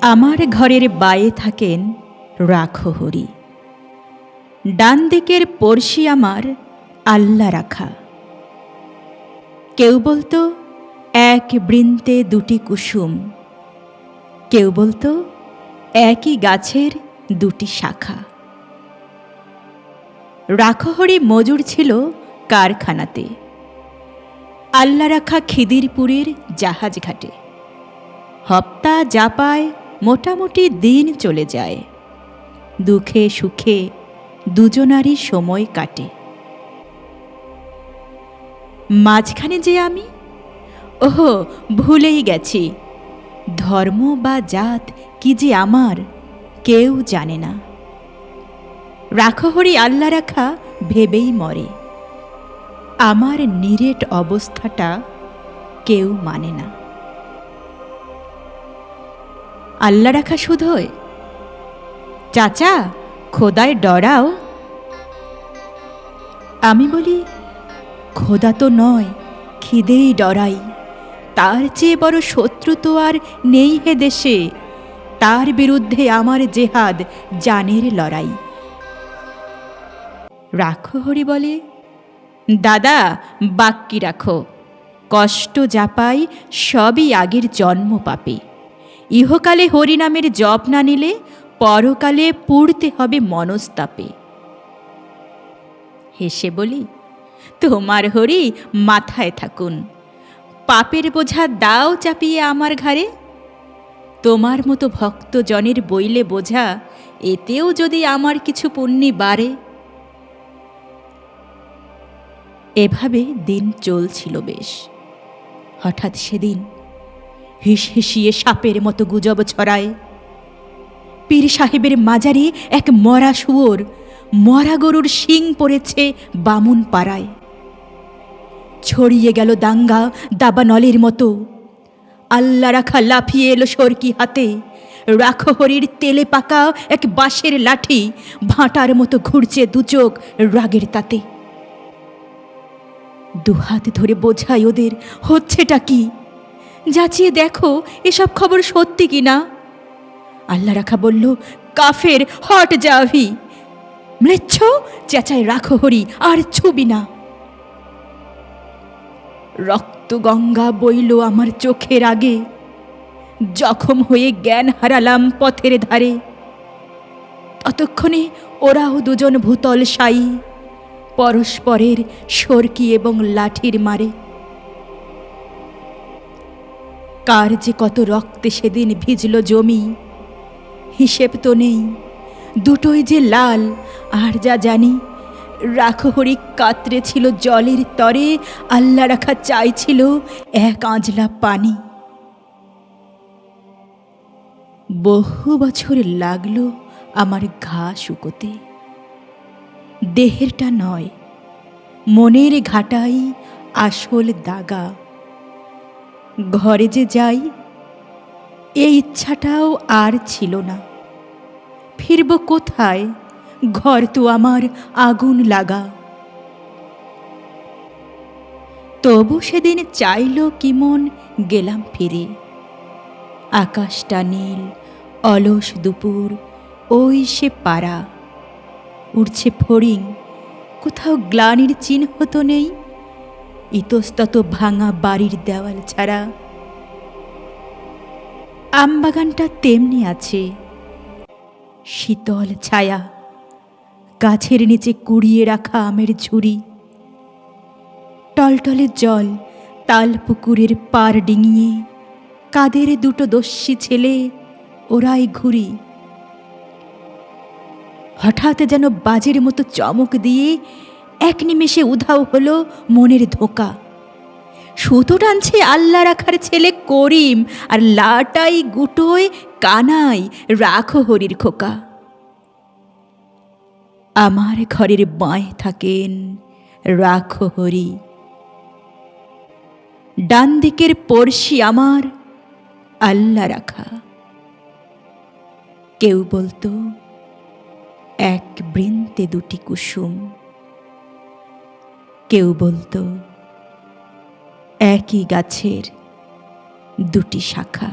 আমার ঘরের বায়ে থাকেন রাখহরি। ডান দিকের পড়শি আমার আল্লা রাখা। কেউ বলতো, এক বৃন্তে দুটি কুসুম। কেউ বলতো, একই গাছের দুটি শাখা। রাখহরি মজুর ছিল কারখানাতে। আল্লাহ রাখা খিদিরপুরের জাহাজ ঘাটে। হপ্তা যা পায় মোটামুটি দিন চলে যায়। দুঃখে সুখে দুজনারই সময় কাটে। মাঝখানে যে আমি? ওহো, ভুলেই গেছি। ধর্ম বা জাত কি যে আমার, কেউ জানে না। রাখহরি আল্লাহ রাখা, ভেবেই মরে। আমার নিরেট অবস্থাটা কেউ মানে না। আল্লাহ রাখা শুধোয় চাচা, খোদায় ডরাও। আমি বলি, খোদা তো নয়, খিদেই ডরাই। তার চেয়ে বড় শত্রু তো আর নেই হে দেশে। তার বিরুদ্ধে আমার জেহাদ, জানের লড়াই। রাখো হরি বলে, দাদা বাক্যি রাখো। কষ্ট যা পাই, সবই আগের জন্ম পাপে। ইহকালে হরিনামের জপ না নিলে পরকালে পুড়তে হবে মনস্তাপে। হেসে বলি, তোমার হরি মাথায় থাকুন। পাপের বোঝা দাও চাপিয়ে আমার ঘাড়ে। তোমার মতো ভক্তজনের বইলে বোঝা, এতেও যদি আমার কিছু পুণ্যি বাড়ে। এভাবে দিন চলছিল বেশ। হঠাৎ সেদিন হিস হিসিয়ে সাপের মতো গুজব ছড়ায়। পীর সাহেবের মাজারে এক মরা শুয়োর, মরা গরুর শিং পড়েছে বামুন পাড়ায়। ছড়িয়ে গেল দাঙ্গা দাবানলের মতো। আল্লা রাখা লাফিয়ে এলো সরকি হাতে। রাখহরির তেলে পাকা এক বাঁশের লাঠি, ভাঁটার মতো ঘুরছে দুচোখ রাগের তাতে। দুহাত ধরে বোঝায় ওদের, হচ্ছেটা কি? যাচিয়ে দেখো, এসব খবর সত্যি কি না আল্লাহ রাখা বলল, কাফের, হট যাভি মৃচ্ছ, চেঁচায় রাখো হরি, আর ছুবি না। রক্ত গঙ্গা বইল আমার চোখের আগে। জখম হয়ে জ্ঞান হারালাম পথের ধারে। ততক্ষণে ওরাও দুজন ভূতল সাই, পরস্পরের সরকি এবং লাঠির মারে। কার যে কত রক্তে সেদিন ভিজল জমি? হিসেব তো নেই। দুটোই যে লাল, আর যা জানি, রাখহরি কাতরে ছিল জলের তরে, আল্লা রাখা চাইছিল এক আঁজলা পানি। বহু বছর লাগল আমার ঘা শুকোতে। দেহেরটা নয়, মনের ঘাটাই আসল দাগা। ঘরে যে যাই এই ইচ্ছাটাও আর ছিল না। ফিরব কোথায়? ঘর তো আমার আগুন লাগা। তবু সেদিন চাইল কি মন গেলাম ফিরে। আকাশটা নীল, অলস দুপুর, ওই সে পাড়া। উড়ছে ফড়িং, কোথাও গ্লানির চিহ্ন তো নেই। ইতস্তত ভাঙা বাড়ির দেওয়াল ছাড়া আমবাগানটা তেমনি আছে। শীতল ছায়া, গাছের নিচে কুড়িয়ে রাখা আমের ঝুড়ি, টলটলে জল, তাল পুকুরের পার ডিঙিয়ে, কাদের দুটো দস্যি ছেলে, ওরাই ঘুরি হঠাৎ যেন বাজের মতো চমক দিয়ে এক নিমেষে উধাও হলো মনের ধোকা। সুতো টানছে আল্লাহ রাখার ছেলে করিম আর লাটাই গুটোয় কানাই রাখো হরির খোকা। আমার ঘরের বাঁয়ে থাকেন রাখো হরি। ডান দিকের পড়শি আমার আল্লাহ রাখা। কেউ বলতো, এক বৃন্তে দুটি কুসুম। কেউ বলতো একই গাছের দুটি শাখা।